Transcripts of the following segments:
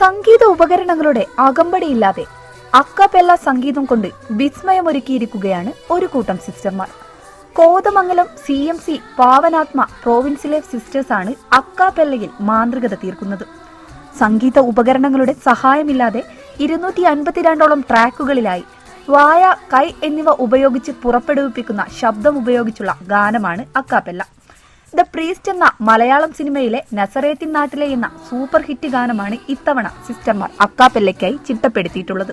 സംഗീത ഉപകരണങ്ങളുടെ അകമ്പടിയില്ലാതെ അക്കപ്പെല്ല സംഗീതം കൊണ്ട് വിസ്മയമൊരുക്കിയിരിക്കുകയാണ് ഒരു കൂട്ടം സിസ്റ്റർമാർ. Kothamangalam C M C Pavanatma പ്രോവിൻസിലെ സിസ്റ്റേഴ്സാണ് അക്കാപെല്ലയിൽ മാന്ത്രികത തീർക്കുന്നത്. സംഗീത ഉപകരണങ്ങളുടെ സഹായമില്ലാതെ ഇരുന്നൂറ്റി അൻപത്തിരണ്ടോളം ട്രാക്കുകളിലായി. വായ കൈ എന്നിവ ഉപയോഗിച്ച് പുറപ്പെടുവിപ്പിക്കുന്ന ശബ്ദം ഉപയോഗിച്ചുള്ള ഗാനമാണ് അക്കാപ്പെല്ല. ദ പ്രീസ്റ്റ് എന്ന മലയാളം സിനിമയിലെ നസറേത്തിൻ നാട്ടിലെ എന്ന സൂപ്പർ ഹിറ്റ് ഗാനമാണ് ഇത്തവണ സിസ്റ്റർമാർ അക്കാപ്പെല്ലയ്ക്കായി ചിട്ടപ്പെടുത്തിയിട്ടുള്ളത്.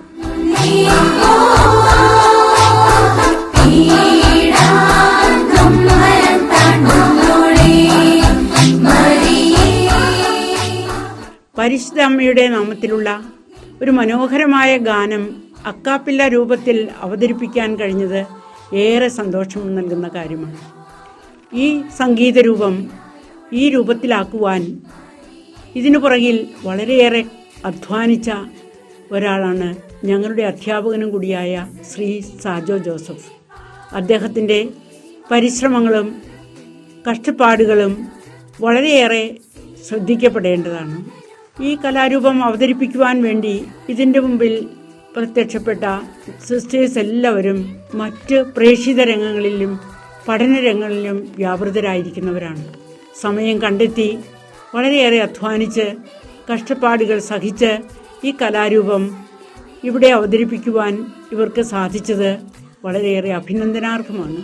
പരിശുദ്ധ അമ്മയുടെ നാമത്തിലുള്ള ഒരു മനോഹരമായ ഗാനം അക്കാപ്പില്ല രൂപത്തിൽ അവതരിപ്പിക്കാൻ കഴിഞ്ഞത് ഏറെ സന്തോഷം നൽകുന്ന കാര്യമാണ്. ഈ സംഗീത രൂപം ഈ രൂപത്തിലാക്കുവാൻ ഇതിനു പുറകിൽ വളരെയേറെ അധ്വാനിച്ച ഒരാളാണ് ഞങ്ങളുടെ അധ്യാപകനും കൂടിയായ ശ്രീ സാജോ ജോസഫ്. അദ്ദേഹത്തിന്റെ പരിശ്രമങ്ങളും കഷ്ടപ്പാടുകളും വളരെയേറെ ശ്രദ്ധിക്കപ്പെടേണ്ടതാണ്. ഈ കലാരൂപം അവതരിപ്പിക്കുവാൻ വേണ്ടി ഇതിന്റെ മുമ്പിൽ പ്രത്യക്ഷപ്പെട്ട സിസ്റ്റേഴ്സ് എല്ലാവരും മറ്റ് പ്രേക്ഷിത രംഗങ്ങളിലും പഠനരംഗങ്ങളിലും വ്യാപൃതരായിരിക്കുന്നവരാണ്. സമയം കണ്ടെത്തി വളരെയേറെ അധ്വാനിച്ച് കഷ്ടപ്പാടുകൾ സഹിച്ച് ഈ കലാരൂപം ഇവിടെ അവതരിപ്പിക്കുവാൻ ഇവർക്ക് സാധിച്ചത് വളരെയേറെ അഭിനന്ദനാർഹമാണ്.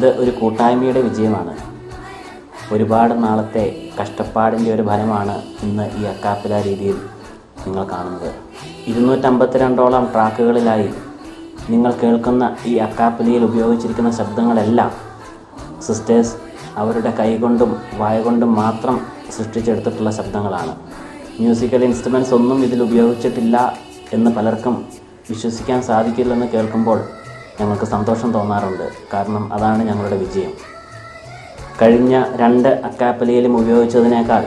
ഇത് ഒരു കൂട്ടായ്മയുടെ വിജയമാണ്. ഒരുപാട് നാളത്തെ കഷ്ടപ്പാടിന്റെ ഒരു ഫലമാണ് ഇന്ന് ഈ അക്കാപ്പില രീതിയിൽ നിങ്ങൾ കാണുന്നത്. ഇരുന്നൂറ്റമ്പത്തിരണ്ടോളം ട്രാക്കുകളിലായി നിങ്ങൾ കേൾക്കുന്ന ഈ അക്കാപ്പിലയിൽ ഉപയോഗിച്ചിരിക്കുന്ന ശബ്ദങ്ങളെല്ലാം സിസ്റ്റേഴ്സ് അവരുടെ കൈകൊണ്ടും വായ കൊണ്ടും മാത്രം സൃഷ്ടിച്ചെടുത്തിട്ടുള്ള ശബ്ദങ്ങളാണ്. മ്യൂസിക്കൽ ഇൻസ്ട്രുമെൻസ് ഒന്നും ഇതിൽ ഉപയോഗിച്ചിട്ടില്ല എന്ന് പലർക്കും വിശ്വസിക്കാൻ സാധിക്കില്ലെന്ന് കേൾക്കുമ്പോൾ ഞങ്ങൾക്ക് സന്തോഷം തോന്നാറുണ്ട്. കാരണം അതാണ് ഞങ്ങളുടെ വിജയം. കഴിഞ്ഞ രണ്ട് അക്കാപ്പലിയിലും ഉപയോഗിച്ചതിനേക്കാൾ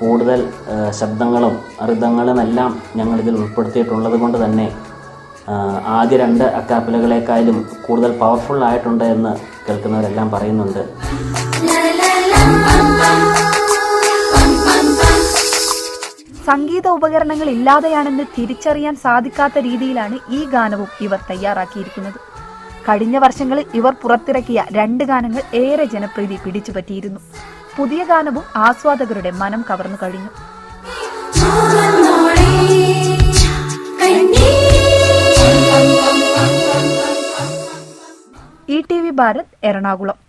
കൂടുതൽ ശബ്ദങ്ങളും അറുതങ്ങളും എല്ലാം ഞങ്ങളിതിൽ ഉൾപ്പെടുത്തിയിട്ടുള്ളത് കൊണ്ട് തന്നെ ആദ്യ രണ്ട് അക്കാപ്പലുകളെക്കാളും കൂടുതൽ പവർഫുൾ ആയിട്ടുണ്ട് എന്ന് കേൾക്കുന്നവരെല്ലാം പറയുന്നുണ്ട്. സംഗീത ഉപകരണങ്ങൾ ഇല്ലാതെയാണെന്ന് തിരിച്ചറിയാൻ സാധിക്കാത്ത രീതിയിലാണ് ഈ ഗാനവും ഇവർ തയ്യാറാക്കിയിരിക്കുന്നത്. കഴിഞ്ഞ വർഷങ്ങളിൽ ഇവർ പുറത്തിറക്കിയ രണ്ട് ഗാനങ്ങൾ ഏറെ ജനപ്രീതി പിടിച്ചുപറ്റിയിരുന്നു. പുതിയ ഗാനവും ആസ്വാദകരുടെ മനം കവർന്നു കഴിഞ്ഞു. E T V Bharat Ernakulam.